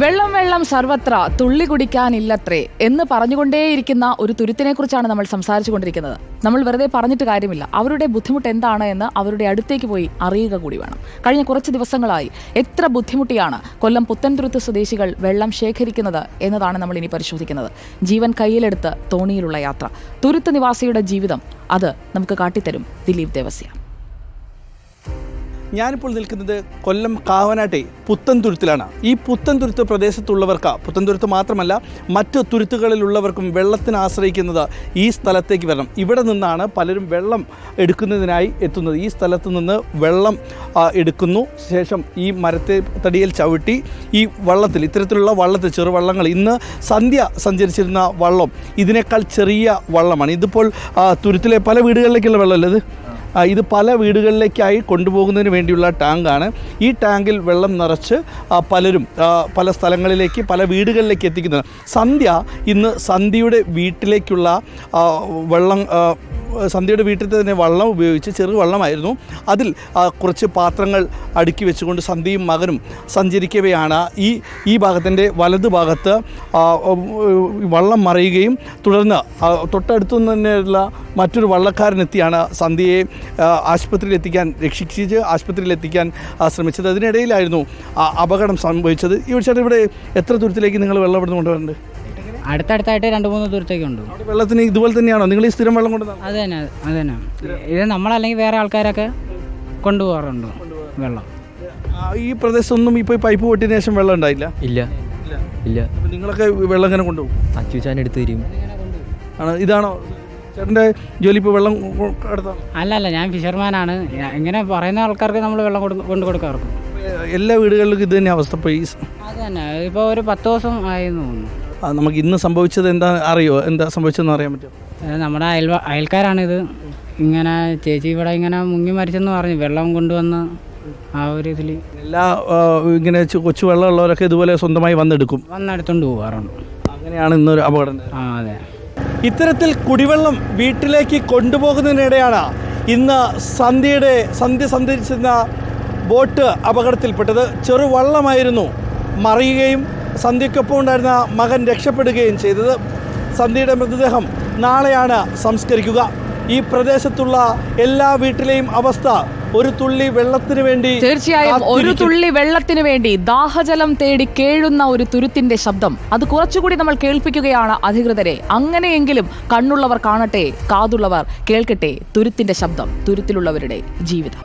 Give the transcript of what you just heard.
വെള്ളം വെള്ളം സർവത്ര തുള്ളി കുടിക്കാനില്ലത്രേ എന്ന് പറഞ്ഞുകൊണ്ടേയിരിക്കുന്ന ഒരു തുരുത്തിനെ കുറിച്ചാണ് നമ്മൾ സംസാരിച്ചു കൊണ്ടിരിക്കുന്നത് നമ്മൾ വെറുതെ പറഞ്ഞിട്ട് കാര്യമില്ല. അവരുടെ ബുദ്ധിമുട്ട് എന്താണ് എന്ന് അവരുടെ അടുത്തേക്ക് പോയി അറിയുക കൂടി വേണം. കഴിഞ്ഞ കുറച്ച് ദിവസങ്ങളായി എത്ര ബുദ്ധിമുട്ടിയാണ് കൊല്ലം പുത്തൻതുരുത്ത് സ്വദേശികൾ വെള്ളം ശേഖരിക്കുന്നത് എന്നതാണ് നമ്മൾ ഇനി പരിശോധിക്കുന്നത്. ജീവൻ കയ്യിലെടുത്ത് തോണിയിലുള്ള യാത്ര. തുരുത്ത് നിവാസിയുടെ ജീവിതം അത് നമുക്ക് കാട്ടിത്തരും ദിലീപ് ദേവസ്യ. ഞാനിപ്പോൾ നിൽക്കുന്നത് കൊല്ലം കാവനാട്ടെ പുത്തൻതുരുത്തിലാണ്. ഈ പുത്തൻതുരുത്ത് പ്രദേശത്തുള്ളവർക്ക് പുത്തൻതുരുത്ത് മാത്രമല്ല മറ്റ് തുരുത്തുകളിലുള്ളവർക്കും വെള്ളത്തിന് ആശ്രയിക്കുന്നത് ഈ സ്ഥലത്തേക്ക് വരണം. ഇവിടെ നിന്നാണ് പലരും വെള്ളം എടുക്കുന്നതിനായി എത്തുന്നത്. ഈ സ്ഥലത്ത് നിന്ന് വെള്ളം എടുക്കുന്നു. ശേഷം ഈ മരത്തെ തടിയിൽ ചവിട്ടി ഈ വള്ളത്തിൽ ഇത്തരത്തിലുള്ള വള്ളത്തിൽ ചെറുവള്ളങ്ങൾ ഇന്ന് സന്ധ്യ സഞ്ചരിച്ചിരുന്ന വള്ളം ഇതിനേക്കാൾ ചെറിയ വള്ളമാണ്. ഇതിപ്പോൾ തുരുത്തിലെ പല വീടുകളിലേക്കുള്ള വെള്ളമല്ലേ ഇത് പല വീടുകളിലേക്കായി കൊണ്ടുപോകുന്നതിന് വേണ്ടിയുള്ള ടാങ്കാണ്. ഈ ടാങ്കിൽ വെള്ളം നിറച്ച് പലരും പല സ്ഥലങ്ങളിലേക്ക് പല വീടുകളിലേക്ക് എത്തിക്കുന്നത്. സന്ധ്യ ഇന്ന് സന്ധ്യയുടെ വീട്ടിലേക്കുള്ള വെള്ളം സന്ധ്യയുടെ വീട്ടിൽ തന്നെ വള്ളം ഉപയോഗിച്ച് ചെറു വള്ളമായിരുന്നു. അതിൽ കുറച്ച് പാത്രങ്ങൾ അടുക്കി വെച്ചുകൊണ്ട് സന്ധ്യയും മകനും സഞ്ചരിക്കവെയാണ്. ഈ ഈ ഭാഗത്തിന്റെ വലത് ഭാഗത്ത് വള്ളം മറിയുകയും തുടർന്ന് തൊട്ടടുത്തു തന്നെയുള്ള മറ്റൊരു വള്ളക്കാരനെത്തിയാണ് സന്ധ്യയെ ആശുപത്രിയിൽ എത്തിക്കാൻ രക്ഷിച്ച് ആശുപത്രിയിൽ എത്തിക്കാൻ ശ്രമിച്ചത്. അതിനിടയിലായിരുന്നു ആ അപകടം സംഭവിച്ചത്. ഈ വെച്ചാൽ ഇവിടെ എത്ര ദൂരത്തിലേക്ക് നിങ്ങൾ വെള്ളം ഇവിടുന്ന് കൊണ്ടുവരുന്നുണ്ട് അടുത്തടുത്തായിട്ട് രണ്ട് മൂന്ന് ദൂരത്തേക്കുണ്ട്. വെള്ളത്തിന് ഇതുപോലെ തന്നെയാണോ? നിങ്ങൾ ഈ സ്ഥിരം വെള്ളം കൊണ്ടുവന്നത് അത് തന്നെ അത് തന്നെ. ഇത് നമ്മളല്ലെങ്കിൽ വേറെ ആൾക്കാരൊക്കെ കൊണ്ടുപോകാറുണ്ട് വെള്ളം. ഈ പ്രദേശത്തൊന്നും ഇപ്പോൾ ഈ പൈപ്പ് പൊട്ടിയതിന് ശേഷം വെള്ളം ഉണ്ടായില്ല? ഇല്ല. ഇല്ല. നിങ്ങളൊക്കെ വെള്ളം ഇങ്ങനെ കൊണ്ടുപോകും? അച്ചുചാൻ എടുത്തു തരും. ആണോ ഇതാണോ? ചേട്ടന്റെ ജോലി ഇപ്പോൾ വെള്ളം അല്ല അല്ല ഞാൻ ഫിഷർമാനാണ്. ഇങ്ങനെ പറയുന്ന ആൾക്കാർക്ക് നമ്മൾ വെള്ളം കൊടു കൊണ്ട് കൊടുക്കാറുണ്ട്. എല്ലാ വീടുകളിലും ഇത് തന്നെ അവസ്ഥ ഇപ്പോൾ ഈ അത് തന്നെ. ഇപ്പോൾ ഒരു പത്ത് ദിവസം ആയിരുന്നു നമുക്ക് ഇന്ന് സംഭവിച്ചത് എന്താ അറിയോ? എന്താ സംഭവിച്ചതെന്ന് അറിയാൻ പറ്റുമോ? നമ്മുടെ അയൽ അയൽക്കാരാണിത് ഇങ്ങനെ ചേച്ചി ഇവിടെ ഇങ്ങനെ മുങ്ങി മരിച്ചെന്ന് പറഞ്ഞു. വെള്ളം കൊണ്ടുവന്ന് ആ ഒരു ഇതിൽ എല്ലാ ഇങ്ങനെ കൊച്ചു വെള്ളമുള്ളവരൊക്കെ ഇതുപോലെ സ്വന്തമായി വന്നെടുക്കും. വന്നെടുത്തോണ്ട് പോകാറുണ്ട് അങ്ങനെയാണ് ഇന്നൊരു അപകടം. ആ അതെ. ഇത്തരത്തിൽ കുടിവെള്ളം വീട്ടിലേക്ക് കൊണ്ടുപോകുന്നതിനിടെയാണ് ഇന്ന് സന്ധ്യയുടെ സന്ധ്യ സഞ്ചരിച്ചിരുന്ന ബോട്ട് അപകടത്തിൽപ്പെട്ടത്. ചെറുവള്ളമായിരുന്നു മറിയുകയും സന്ധ്യക്കൊപ്പം ഉണ്ടായിരുന്ന മകൻ രക്ഷപ്പെടുകയും ചെയ്തത്. സന്ധ്യയുടെ മൃതദേഹം നാളെയാണ് സംസ്കരിക്കുക. ഈ പ്രദേശത്തുള്ള എല്ലാ വീട്ടിലെയും അവസ്ഥ ഒരു തുള്ളി വെള്ളത്തിന് വേണ്ടി തീർച്ചയായും ഒരു തുള്ളി വെള്ളത്തിന് വേണ്ടി ദാഹജലം തേടി കേഴുന്ന ഒരു തുരുത്തിന്റെ ശബ്ദം. അത് കുറച്ചുകൂടി നമ്മൾ കേൾപ്പിക്കുകയാണ് അധികൃതരെ. അങ്ങനെയെങ്കിലും കണ്ണുള്ളവർ കാണട്ടെ കാതുള്ളവർ കേൾക്കട്ടെ തുരുത്തിന്റെ ശബ്ദം തുരുത്തിലുള്ളവരുടെ ജീവിതം.